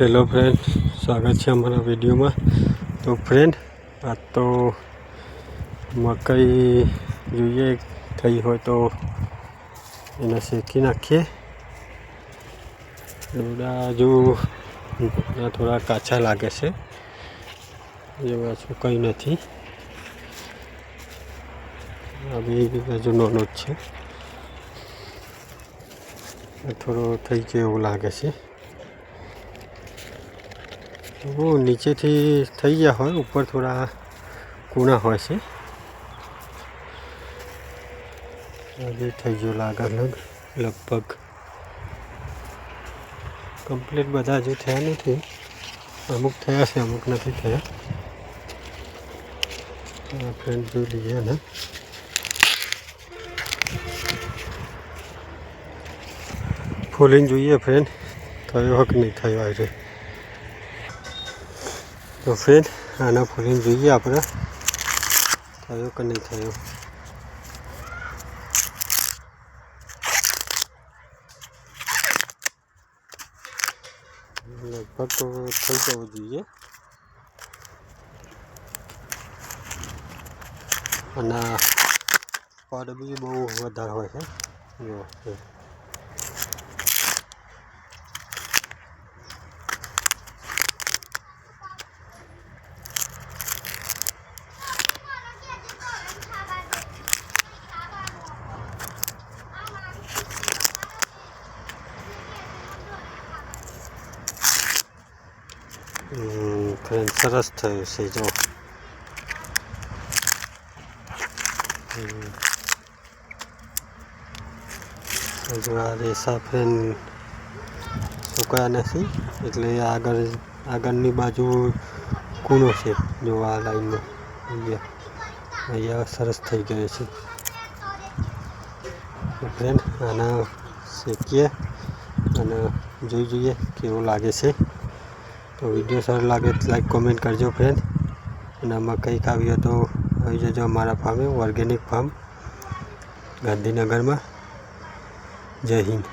Hello friend સ્વાગત છે અમારા વિડીયોમાં. તો ફ્રેન્ડ આ તો મકાઈ જોઈએ થઈ હોય તો એને શેકી નાખીએ. દોડા હજુ થોડા કાચા લાગે છે. એવા શું કંઈ નથી. આ બી હજુ નાનો જ છે. થોડો થઈ ગયો એવું લાગે છે. બહુ નીચેથી થઈ ગયા હોય, ઉપર થોડા કૂણા હોય છે. આજે થઈ ગયો લાગે લગ લગભગ. કમ્પ્લીટ બધા હજુ થયા નથી. અમુક થયા છે, અમુક નથી થયા. ફ્રેન્ડ જોઈ લઈએ ને ફૂલિંગ જોઈએ ફ્રેન્ડ થયો હક નહીં, થયો આજે તો ફ્રેન્ડ, આના ફોલીને જોઈએ આપણે. થયો કે નહીં થયો? લગભગ તો થઈ જવું જોઈએ. અને પડ બી બહુ વધારે હોય છે. જો. ફ્રેન્ડ સરસ થયું છે જો. હજુ આ રેસા ફ્રેન્ડ સુકાયા નથી એટલે આગળ આગળની બાજુ કૂણો છે જો આ લાઈનમાં અહીંયા અહીંયા સરસ થઈ ગયો છે ફ્રેન્ડ આના શેકીએ અને જોઈ જોઈએ કેવું લાગે છે તો વીડિયો સારો લાગે તો લાઈક કોમેન્ટ કરજો ફ્રેન્ડ અને આમાં કંઈક આવ્યું તો આવી જજો અમારા ફાર્મે ઓર્ગેનિક ફાર્મ ગાંધીનગરમાં. જય હિન્દ.